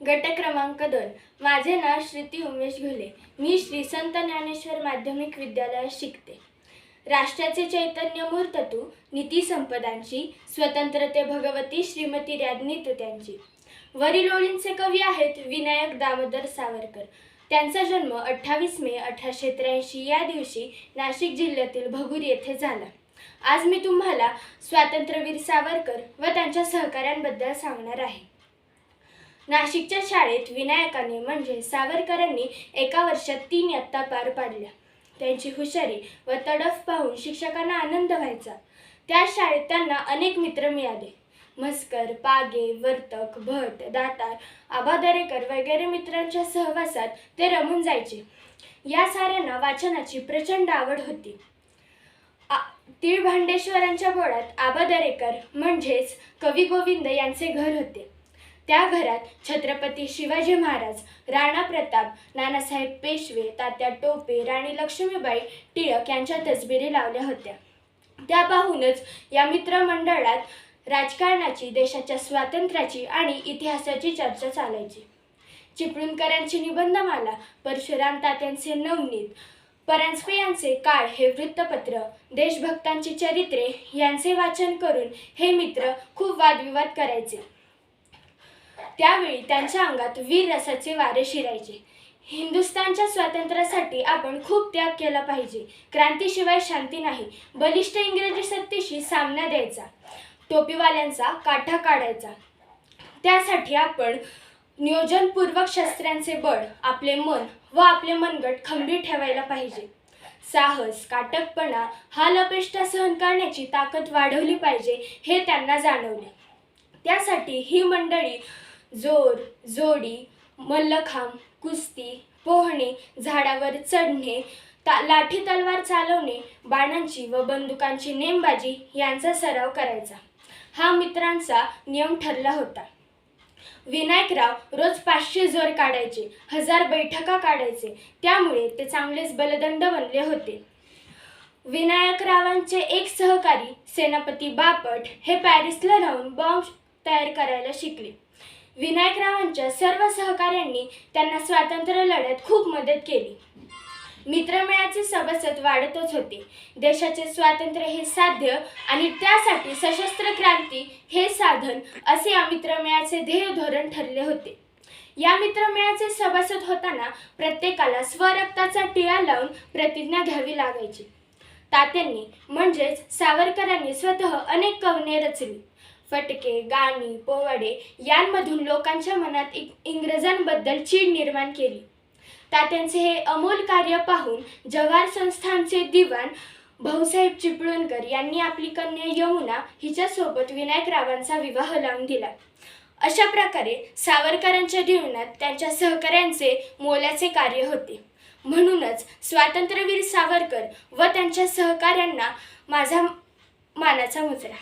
गट क्रमांक दोन. माझे नाव श्रुती उमेश घुले. मी श्री संत ज्ञानेश्वर माध्यमिक विद्यालयात शिकते. राष्ट्राचे चैतन्य मूर्त तू नीती संपदांची स्वतंत्रते भगवती श्रीमती राज्ञी त्यांची वरील ओळींचे कवी आहेत विनायक दामोदर सावरकर. त्यांचा जन्म अठ्ठावीस मे अठराशे त्र्याऐंशी या दिवशी नाशिक जिल्ह्यातील भगूर येथे झाला. आज मी तुम्हाला स्वातंत्र्यवीर सावरकर व त्यांच्या सहकाऱ्यांबद्दल सांगणार आहे. नाशिकच्या शाळेत विनायकाने म्हणजे सावरकरांनी एका वर्षात तीन इयत्ता पार पाडल्या. त्यांची हुशारी व तडफ पाहून शिक्षकांना आनंद व्हायचा. त्या शाळेत त्यांना अनेक मित्र मिळाले. मस्कर पागे वर्तक भट दातार आबा दरेकर वगैरे मित्रांच्या सहवासात ते रमून जायचे. या साऱ्यांना वाचनाची प्रचंड आवड होती. आ- तिळभांडेश्वरांच्या बोळात आबा दरेकर म्हणजेच कवी गोविंद यांचे घर होते. त्या घरात छत्रपती शिवाजी महाराज राणा प्रताप नानासाहेब पेशवे तात्या टोपे राणी लक्ष्मीबाई टिळक यांच्या तसबिरी लावल्या होत्या. त्या पाहूनच या मित्रमंडळात राजकारणाची देशाच्या स्वातंत्र्याची आणि इतिहासाची चर्चा चालायची. चिपळूणकरांची निबंधमाला परशुराम तात्यांचे नवनीत परांजपे यांचे काळ हे वृत्तपत्र देशभक्तांची चरित्रे यांचे वाचन करून हे मित्र खूप वादविवाद करायचे. त्यावेळी त्यांच्या अंगात वीर रसाचे वारे शिरायचे. हिंदुस्थानच्या स्वातंत्र्यासाठी आपण खूप त्याग केला पाहिजे. क्रांतीशिवाय शांती नाही. बलिष्ठ इंग्रजी सत्तेशी सामना द्यायचा. टोपीवाल्यांचा काठा काढायचा. त्यासाठी आपण नियोजनपूर्वक शस्त्रांचे बळ आपले मन व आपले मनगट खंबीर ठेवायला पाहिजे. साहस काटकपणा हा लपेष्टा सहन करण्याची ताकद वाढवली पाहिजे हे त्यांना जाणवले. त्यासाठी ही मंडळी जोर जोडी मल्लखांब कुस्ती पोहणे झाडावर चढणे ता लाठी तलवार चालवणे बाणांची व बंदुकांची नेमबाजी यांचा सराव करायचा. हा मित्रांचा नियम ठरला होता. विनायकराव रोज पाचशे जोर काढायचे हजार बैठका काढायचे. त्यामुळे ते चांगलेच बलदंड बनले होते. विनायकरावांचे एक सहकारी सेनापती बापट हे पॅरिसला राहून बॉम्ब तयार करायला शिकले. विनायकरावांच्या सर्व सहकाऱ्यांनी त्यांना स्वातंत्र्य लढ्यात खूप मदत केली. मित्रमेळाचे सभासद वाढतच होते. देशाचे स्वातंत्र्य हे साध्य आणि त्यासाठी सशस्त्र क्रांती हे साधन असे या मित्रमेळाचे ध्येय धोरण ठरले होते. या मित्रमेळाचे सभासद होताना प्रत्येकाला स्वरक्ताचा टिळा लावून प्रतिज्ञा घ्यावी लागायची. तात्यांनी म्हणजेच सावरकरांनी स्वतः अनेक कवने रचली. फटके गाणी पोवाडे यांमधून लोकांच्या मनात इंग्रजांबद्दल चीड निर्माण केली. तात्यांचे हे अमोल कार्य पाहून जव्हार संस्थानचे दिवाण भाऊसाहेब चिपळूणकर यांनी आपली कन्या यमुना हिच्यासोबत विनायकरावांचा विवाह लावून दिला. अशा प्रकारे सावरकरांच्या जीवनात त्यांच्या सहकाऱ्यांचे मोलाचे कार्य होते. म्हणूनच स्वातंत्र्यवीर सावरकर व त्यांच्या सहकाऱ्यांना माझा मानाचा मुजरा.